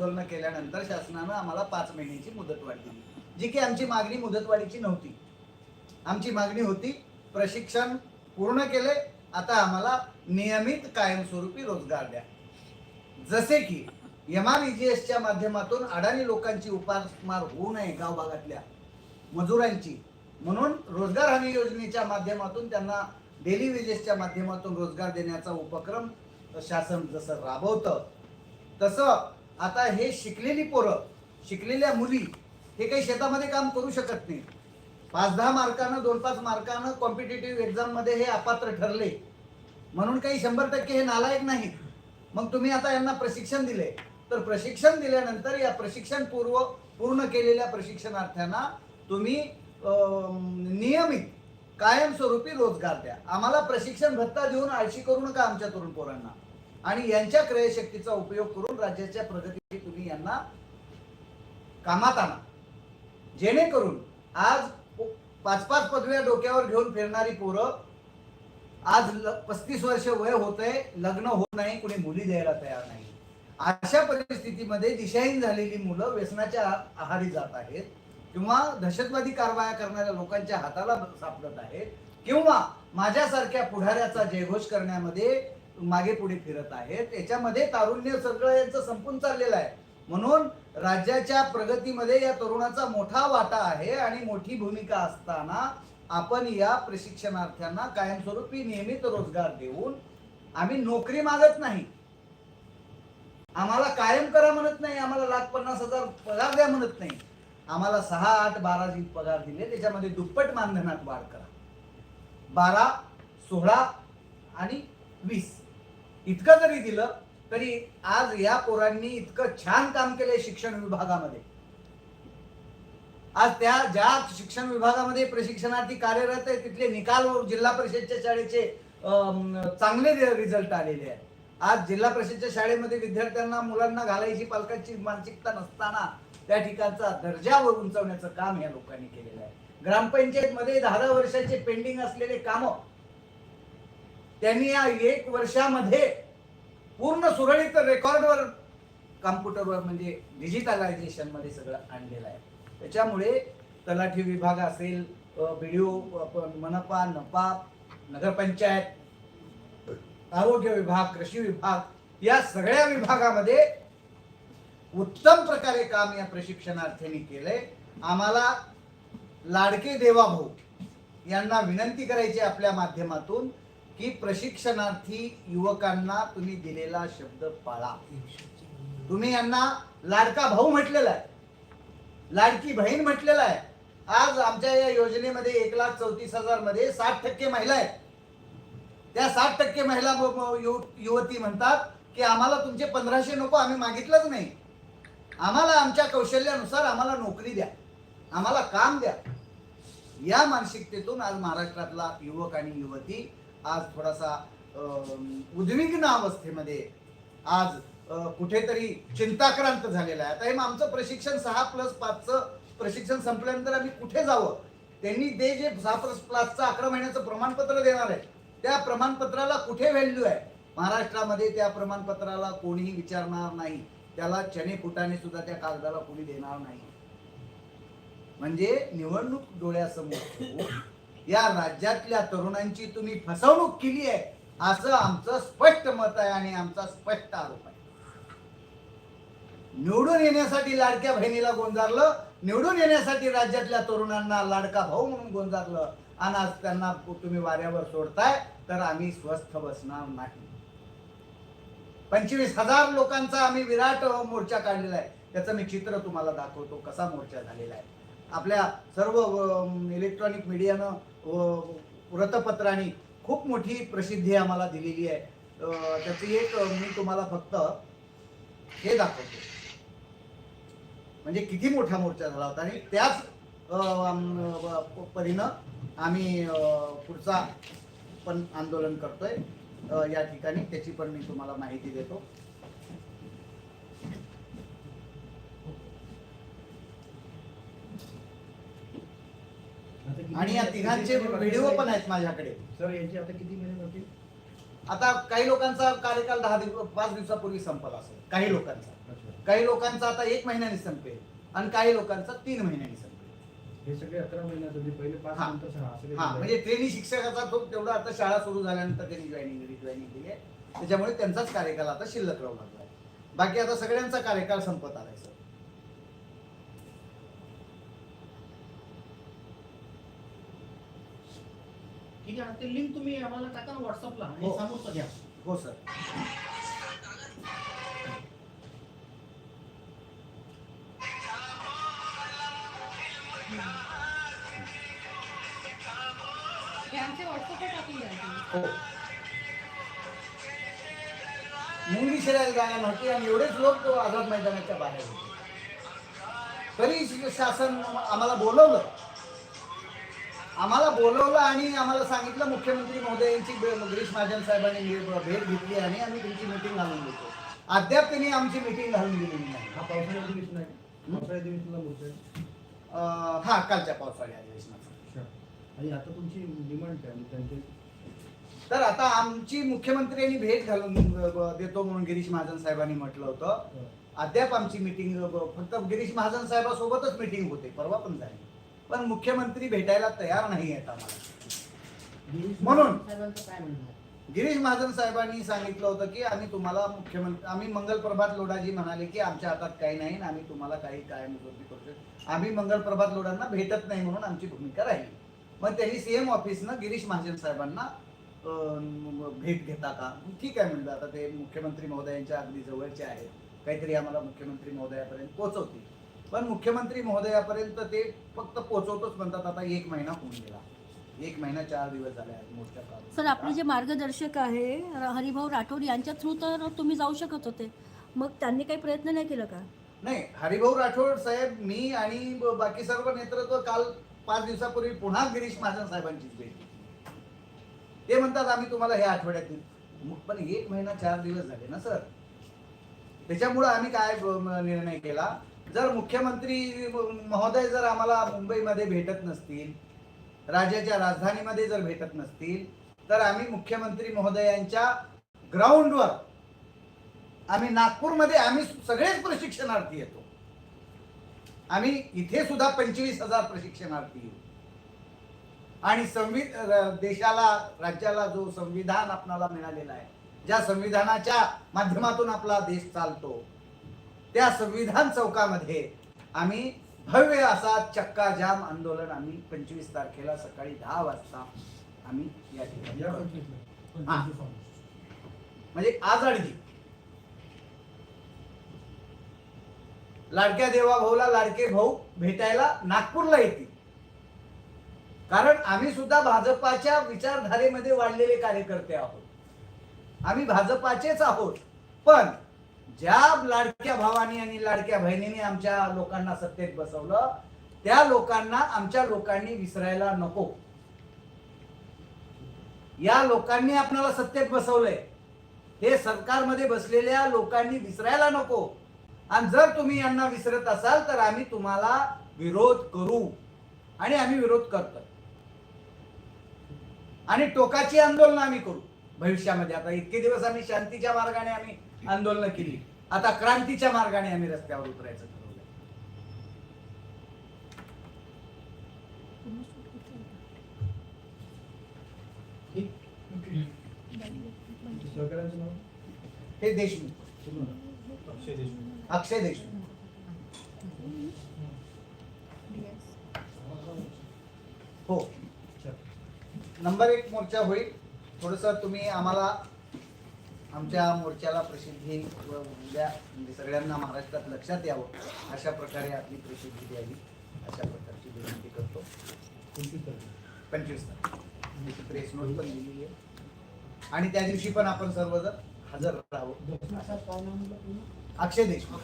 आंदोलन केल्यानंतर शासनानं आम्हाला पाच महिन्याची मुदतवाढ दिली. जी की आमची मागणी मुदतवाढीची नव्हती. आमची मागणी होती प्रशिक्षण पूर्ण केले आता आम्हाला नियमित कायमस्वरूपी रोजगार द्या. जसे की एम च्या माध्यमातून अडाणी लोकांची उपासमार होऊ नये गाव भागातल्या मजुरांची. म्हणून रोजगार हमी योजनेच्या माध्यमातून त्यांना डेली वेजेसच्या माध्यमातून रोजगार देण्याचा उपक्रम शासन जसं राबवतं तसं आता हे शिकलेली पोरं शिकलेल्या मुली हे काही शेतामध्ये काम करू शकत नाही. पाच दहा मार्कानं दोन पाच मार्कानं कॉम्पिटेटिव्ह एक्झाममध्ये हे अपात्र ठरले. म्हणून काही शंभर टक्के हे नालायक नाहीत. मग तुम्ही आता यांना प्रशिक्षण दिले. तर प्रशिक्षण दिल्यानंतर या प्रशिक्षण पूर्व पूर्ण केलेल्या प्रशिक्षणार्थ्यांना तुम्ही नियमित कायमस्वरूपी रोजगार द्या. आम्हाला प्रशिक्षण भत्ता देऊन आळशी करू नका आमच्या तरुण पोरांना. आणि यांच्या क्रयशक्तीचा उपयोग करून राज्याच्या प्रगती तुम्ही यांना कामात आणा. जेणेकरून आज पाच पाच पदव्या डोक्यावर घेऊन फिरणारी पोरं आज पस्तीस वर्ष वय होतंय लग्न होत नाही कुणी मुली द्यायला तयार नाही. अशा परिस्थितीमध्ये दिशाहीन झालेली मुलं व्यसनाच्या आहारी जात आहेत किंवा दहशतवादी कारवाया करणाऱ्या लोकांच्या हाताला सापडत आहेत किंवा माझ्यासारख्या पुढाऱ्याचा जयघोष करण्यामध्ये मागे पुढे फिरत आहेत. याच्यामध्ये तारुण्य सगळं यांचं संपून चाललेलं आहे. म्हणून राज्याच्या प्रगतीमध्ये या तरुणाचा मोठा वाटा आहे आणि मोठी भूमिका असताना आपण या प्रशिक्षणार्थ्यांना कायमस्वरूपी नियमित रोजगार देऊन आम्ही नोकरी मागत नाही. आम्हाला कायम करा म्हणत नाही. आम्हाला लाख पन्नास हजार पगार द्या म्हणत नाही. आम्हाला सहा आठ बारा जी पगार दिले त्याच्यामध्ये दुप्पट मानधनात वाढ करा. बारा सोळा आणि वीस. इतकं जरी दिलं तरी आज या पोरांनी इतकं छान काम केलंय शिक्षण विभागामध्ये. आज त्या ज्या शिक्षण विभागामध्ये प्रशिक्षणार्थी कार्यरत आहे तिथले निकाल जिल्हा परिषदच्या शाळेचे चांगले रिझल्ट आलेले आहेत. आज जिल्हा परिषदच्या शाळेमध्ये विद्यार्थ्यांना मुलांना घालायची पालकांची मानसिकता नसताना त्या ठिकाणचा दर्जावर उंचवण्याचं काम या लोकांनी केलेलं आहे. ग्रामपंचायत मध्ये दहा दहा वर्षाचे पेंडिंग असलेले कामं त्यांनी या एक वर्षामध्ये पूर्ण सुरळीत रेकॉर्डवर कॉम्प्युटरवर म्हणजे डिजिटलायझेशनमध्ये सगळं आणलेलं आहे. त्याच्यामुळे तलाठी विभाग असेल बी डी ओ मनपा नपा नगरपंचायत आरोग्य विभाग कृषी विभाग या सगळ्या विभागामध्ये उत्तम प्रकारे काम या प्रशिक्षणार्थ्यांनी केलंय. आम्हाला लाडके देवाभाऊ यांना विनंती करायची आपल्या माध्यमातून की प्रशिक्षणार्थी युवकांना तुम्ही दिलेला शब्द पाळा. तुम्ही यांना लाडका भाऊ म्हटलेला आहे. लाडकी बहीण म्हटलेला आहे. आज आमच्या या योजनेमध्ये एक लाख चौतीस हजारमध्ये साठ टक्के महिला आहेत. त्या साठ टक्के महिला युव- युवती म्हणतात की आम्हाला तुमचे पंधराशे नको आम्ही मागितलंच नाही. आम्हाला आमच्या कौशल्यानुसार आम्हाला नोकरी द्या. आम्हाला काम द्या. या मानसिकतेतून आज महाराष्ट्रातला युवक आणि युवती आज थोडासा उद्विग्न अवस्थेमध्ये आज कुठेतरी चिंताक्रांत झालेला आहे. आता हे आमचं प्रशिक्षण सहा प्लस पाचचं प्रशिक्षण संपल्यानंतर आम्ही कुठे जावं? त्यांनी ते जे सहा प्लस प्लसचं अकरा महिन्याचं प्रमाणपत्र देणार आहे. त्या प्रमाणपत्राला कुठे व्हॅल्यू आहे? महाराष्ट्रामध्ये त्या प्रमाणपत्राला कोणीही विचारणार नाही. त्याला चने फुटाने सुद्धा त्या कागदाला कोणी देणार नाही. म्हणजे निवडणूक डोळ्यासमोर या राज्यातल्या तरुणांची तुम्ही फसवणूक केली आहे असं आमचं स्पष्ट मत आहे आणि आमचा स्पष्ट आरोप आहे. निवडून येण्यासाठी लाडक्या बहिणीला गोंजारलं निवडून येण्यासाठी राज्यातल्या तरुणांना लाडका भाऊ म्हणून गोंजारलं आणि आज त्यांना तुम्ही वाऱ्यावर सोडताय तर आम्ही स्वस्थ बसणार नाही. पंचवीस हजार लोकांचा आम्ही विराट मोर्चा काढलेला आहे. त्याचं मी चित्र तुम्हाला दाखवतो कसा मोर्चा झालेला आहे. आपल्या सर्व इलेक्ट्रॉनिक मीडियानं वृत्तपत्रांनी खूप मोठी प्रसिद्धी आम्हाला दिलेली आहे. त्याची एक मी तुम्हाला फक्त हे दाखवतो. म्हणजे किती मोठा मोर्चा झाला होता आणि त्याच परीनं आम्ही पुढचा पण आंदोलन करतोय. या ठिकाणी त्याची पण मी तुम्हाला माहिती देतो. आणि या तिघांचे व्हिडिओ पण आहेत माझ्याकडे. सर यांची आता किती महिने होतील आता काही लोकांचा कार्यकाल दहा दिवस पाच दिवसापूर्वी संपला असेल. काही लोकांचा. काही लोकांचा आता एक महिन्याने संपेल आणि काही लोकांचा तीन महिन्याने संपेल. हे सगळे अकरा महिन्यासाठी पहिले पाच हा. नंतर सहा असं हा. म्हणजे ट्रेनिंग शिक्षकाचा तो तेवढा आता शाळा सुरू झाल्यानंतर त्यांनी जॉईनिंग रिजॉईनिंग केली आहे. त्याच्यामुळे त्यांचाच कार्यकाल आता शिल्लक राहू लागला आहे. बाकी आता सगळ्यांचा कार्यकाल संपत आलाय सर. ठीक आहे ते लिंक तुम्ही आम्हाला टाका ना व्हॉट्सअपला आणि हो. समोरचं घ्या. हो सर हे आमच्या व्हॉट्सअपवर टाकून द्या. तुम्ही. हो. मुंगी शिरायला जागा नव्हती आणि एवढेच लोक तो आझाद मैदानाच्या बाहेर होते. तरी शासन आम्हाला बोलवलं. आम्हाला बोलवलं आणि आम्हाला सांगितलं मुख्यमंत्री महोदयांची गिरीश महाजन साहेबांनी भेट घेतली आणि आम्ही तुमची मिटिंग घालून देतो अद्याप त्यांनी आमची मिटिंग घालून दिलेली नाही. हा पावसाळी अधिवेशन आहे पावसाळी अधिवेशनला बोलतोय? अं, हा कालच्या पावसाळ्या अधिवेशनाचा आणि आता तुमची डिमांड काय म्हणजे त्यांचे? तर आता आमची मुख्यमंत्र्यांनी भेट घालून अं, देतो म्हणून गिरीश महाजन साहेबांनी म्हटलं होतं. अद्याप आमची मिटिंग फक्त गिरीश महाजन साहेबासोबतच मिटिंग होते. परवा पण झाली. पण मुख्यमंत्री भेटायला तयार नाही आहेत आम्हाला. गिरीश म्हणून- गिरीश महाजन साहेबांनी सांगितलं होतं की आम्ही तुम्हाला मुख्यमंत्री आम्ही मंगल प्रभात लोढाजी म्हणाले की आमच्या हातात काही नाही आणि आम्ही तुम्हाला काही कायमस्वरूपी करू शकतो आम्ही मंगल प्रभात लोढांना भेटत नाही म्हणून आमची भूमिका राहिली. मग त्यांनी सीएम ऑफिसनं गिरीश महाजन साहेबांना भेट घेता का? ठीक आहे म्हणलं आता ते मुख्यमंत्री महोदयांच्या अगदी जवळचे आहेत. काहीतरी आम्हाला मुख्यमंत्री महोदयापर्यंत पोहोचवतील. पण मुख्यमंत्री महोदयापर्यंत ते फक्त पोहोचवतोच म्हणतात आता एक महिना होऊन गेला. एक महिना चार दिवस झाले आहेत मोठ्या काळात. सर आपले जे मार्गदर्शक आहे हरिभाऊ राठोड यांच्या थ्रू तर तुम्ही जाऊ शकत होते. मग त्यांनी काही प्रयत्न नाही केला का? नाही हरिभाऊ राठोड साहेब मी आणि बाकी सर्व नेतृत्व काल पाच दिवसापूर्वी पुन्हा गिरीश महाजन साहेबांचीच भेट. ते म्हणतात आम्ही तुम्हाला हे आठवड्यात देऊ. पण एक महिना चार दिवस झाले ना सर? त्याच्यामुळं आम्ही काय निर्णय केला? जर मुख्यमंत्री महोदय जर आम्हाला मुंबईमध्ये भेटत नसतील राज्याच्या राजधानीमध्ये जर भेटत नसतील तर आम्ही मुख्यमंत्री महोदयांच्या ग्राउंडवर आम्ही नागपूरमध्ये आम्ही सगळेच प्रशिक्षणार्थी येतो. आम्ही इथे सुद्धा पंचवीस हजार प्रशिक्षणार्थी येऊ. आणि संवि देशाला राज्याला जो संविधान आपणाला मिळालेला आहे ज्या संविधानाच्या माध्यमातून आपला देश चालतो त्या संविधान चौकामध्ये आम्ही भव्य असा चक्का जाम आंदोलन आम्ही पंचवीस तारखेला सकाळी दहा वाजता आम्ही या ठिकाणी. म्हणजे आज अडगी लाडक्या देवा भाऊला लाडके भाऊ भेटायला नागपूरला येतील. कारण आम्ही सुद्धा भाजपाच्या विचारधारेमध्ये वाढलेले कार्यकर्ते आहोत. आम्ही भाजपाचेच आहोत. पण ज्या लाडक्या भावानी आणि लाडक्या बहिणीने आमच्या लोकांना सत्तेत बसवलं त्या लोकांना आमच्या लोकांनी विसरायला नको. या लोकांनी आपल्याला सत्तेत बसवलंय. हे सरकारमध्ये बसलेल्या लोकांनी विसरायला नको. आणि जर तुम्ही यांना विसरत असाल तर आम्ही तुम्हाला विरोध करू. आणि आम्ही विरोध करतो आणि टोकाची आंदोलन आम्ही करू. भविष्यामध्ये. आता इतके दिवस आम्ही शांतीच्या मार्गाने आम्ही आंदोलन केली. आता क्रांतीच्या मार्गाने आम्ही रस्त्यावर उतरायचं नाव हे देशमुख. अक्षय देशमुख. हो. नंबर एक मोर्चा होईल. थोडस तुम्ही आम्हाला आमच्या मोर्चाला प्रसिद्धी व उद्या म्हणजे सगळ्यांना महाराष्ट्रात लक्षात यावं अशा प्रकारे आपली प्रसिद्धी द्यावी अशा प्रकारची विनंती करतो. पंचवीस तारीख. पंचवीस प्रेस नोट पण दिलेली आहे. आणि त्या दिवशी पण आपण सर्वजण हजर राहावं. अक्षय देशमुख.